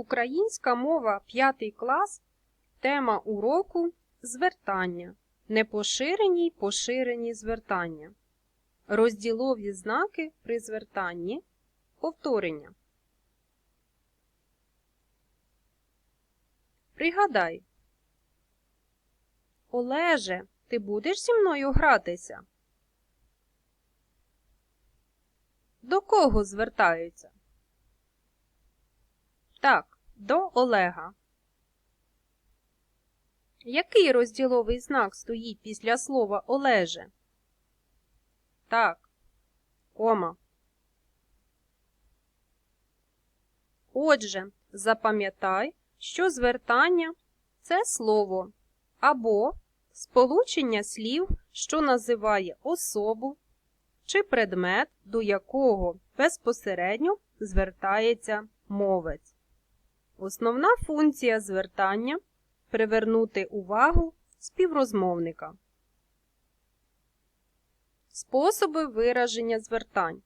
Українська мова 5 клас. Тема уроку звертання. Непоширені й поширені звертання. Розділові знаки при звертанні. Повторення. Пригадай. Олеже, ти будеш зі мною гратися? До кого звертаються? Так, до Олега. Який розділовий знак стоїть після слова Олеже? Так, кома. Отже, запам'ятай, що звертання це слово або сполучення слів, що називає особу чи предмет, до якого безпосередньо звертається мовець. Основна функція звертання привернути увагу співрозмовника. Способи вираження звертань.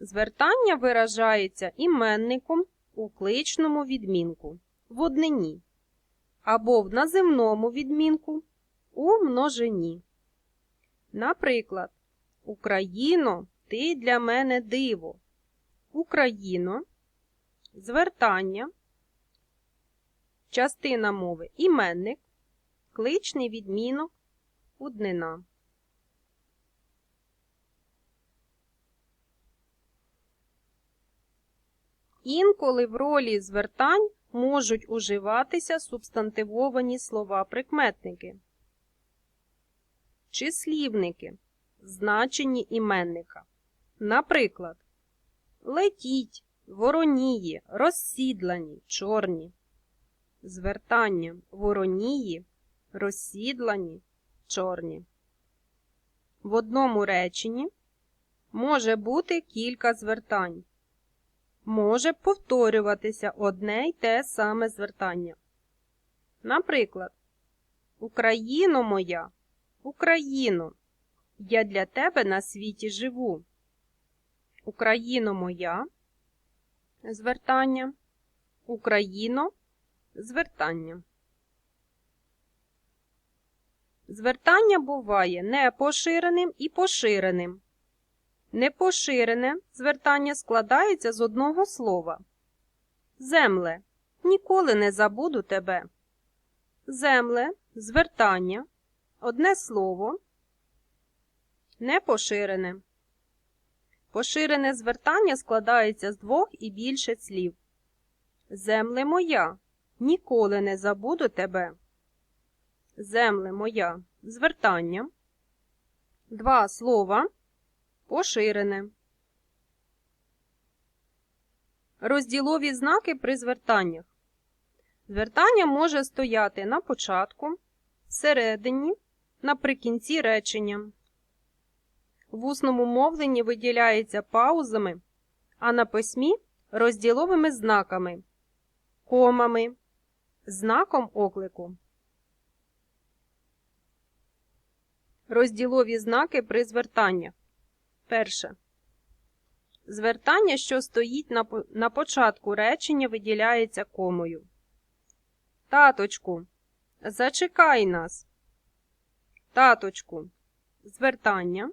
Звертання виражається іменником у кличному відмінку в однині або в називному відмінку у множині. Наприклад, Україно, ти для мене диво. Україно, звертання, частина мови іменник, кличний відмінок, однина. Інколи в ролі звертань можуть уживатися субстантивовані слова-прикметники, числівники, значені іменника. Наприклад, летіть, воронії, розсідлані, чорні. Звертання воронії, розсідлані, чорні. В одному реченні може бути кілька звертань. Може повторюватися одне й те саме звертання. Наприклад, Україно моя, Україно, я для тебе на світі живу. Україно моя, звертання, Україно, звертання. Звертання буває непоширеним і поширеним. Непоширене звертання складається з одного слова. Земле, ніколи не забуду тебе. Земле, звертання, одне слово, непоширене. Поширене звертання складається з двох і більше слів. Земле моя, ніколи не забуду тебе. Земле моя, звертання. Два слова. Поширене. Розділові знаки при звертаннях. Звертання може стояти на початку, всередині, наприкінці речення. В усному мовленні виділяється паузами, а на письмі розділовими знаками, комами, знаком оклику. Розділові знаки при звертаннях. Перше. Звертання, що стоїть на, на початку речення, виділяється комою. Таточку, зачекай нас. Таточку. Звертання.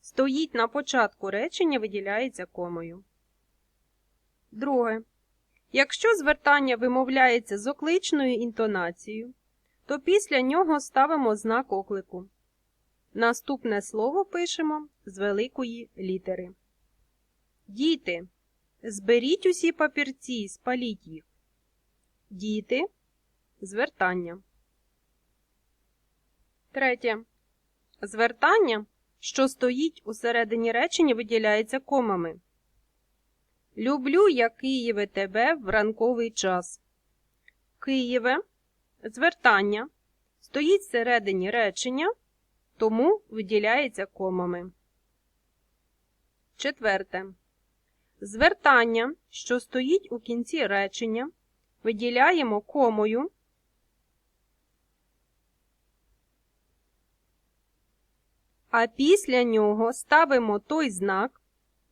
Стоїть на початку речення, виділяється комою. Друге. Якщо звертання вимовляється з окличною інтонацією, то після нього ставимо знак оклику. Наступне слово пишемо з великої літери. Діти. Зберіть усі папірці і спаліть їх. Діти. Звертання. Третє. Звертання, що стоїть у середині речення, виділяється комами. Люблю я Києве тебе в ранковий час. Києве. Звертання. Стоїть всередині речення тому виділяється комами. Четверте. Звертання, що стоїть у кінці речення, виділяємо комою. А після нього ставимо той знак,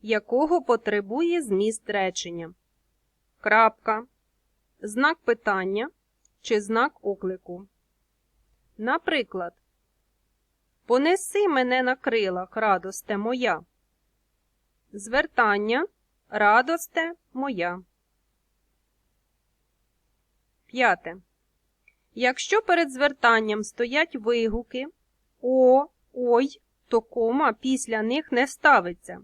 якого потребує зміст речення. Крапка, знак питання чи знак оклику. Наприклад, Понеси мене на крилах, радосте моя. Звертання радосте моя. П'яте. Якщо перед звертанням стоять вигуки О, Ой, то кома після них не ставиться.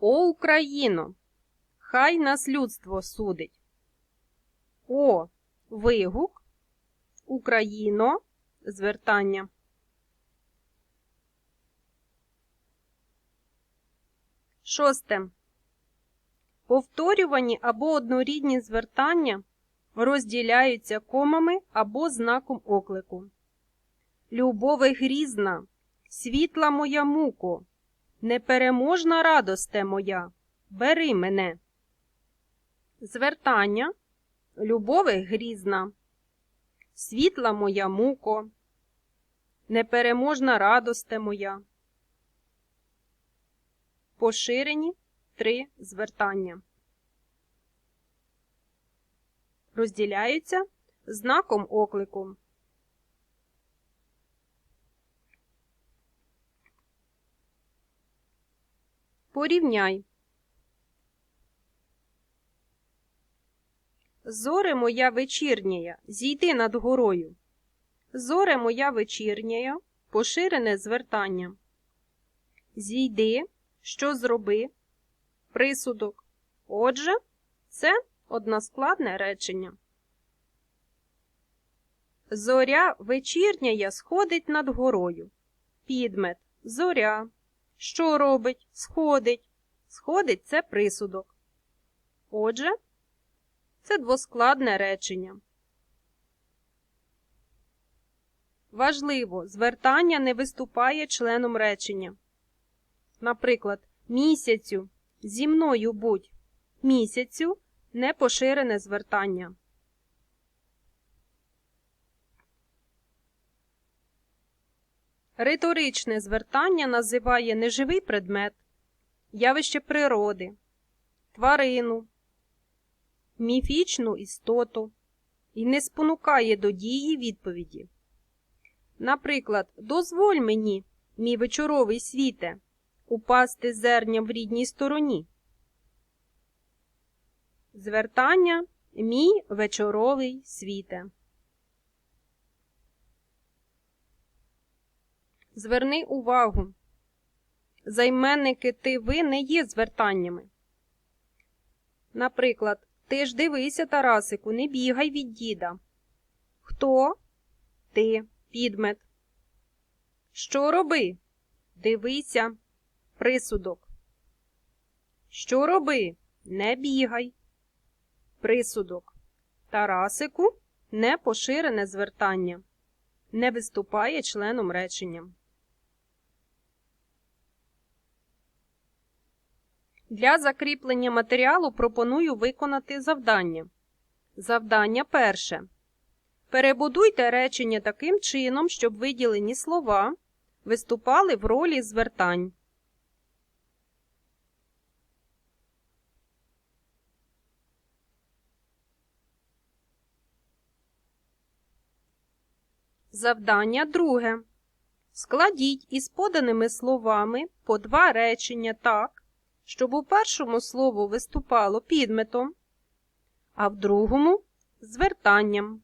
О Україно! Хай нас людство судить. О вигук. Україно звертання. Шосте. Повторювані або однорідні звертання розділяються комами або знаком оклику. Любове грізна, світла моя муко, непереможна радосте моя, бери мене. Звертання Любове грізна, світла моя муко, непереможна радосте моя. Поширені три звертання. Розділяються знаком оклику. Порівняй. Зоре моя вечірняя, зійди над горою. Зоре моя вечірняя, поширене звертання. Зійди, що зроби, присудок. Отже, це односкладне речення. Зоря вечірняя сходить над горою. Підмет зоря. Що робить? Сходить. Сходить це присудок. Отже, це двоскладне речення. Важливо, звертання не виступає членом речення. Наприклад, місяцю зі мною будь. Місяцю непоширене звертання. Риторичне звертання називає неживий предмет, явище природи, тварину, міфічну істоту і не спонукає до дії відповіді. Наприклад, дозволь мені, мій вечоровий світе, упасти зерням в рідній стороні. Звертання мій вечоровий світе. Зверни увагу. Займенники ти ви не є звертаннями. Наприклад, ти ж дивися, Тарасику, не бігай від діда. Хто? Ти, підмет. Що роби? Дивися, присудок. Що роби? Не бігай. Присудок. Тарасику не поширене звертання. Не виступає членом речення. Для закріплення матеріалу пропоную виконати завдання. Завдання перше. Перебудуйте речення таким чином, щоб виділені слова виступали в ролі звертань. Завдання друге. Складіть із поданими словами по два речення так, щоб у першому слову виступало підметом, а в другому звертанням.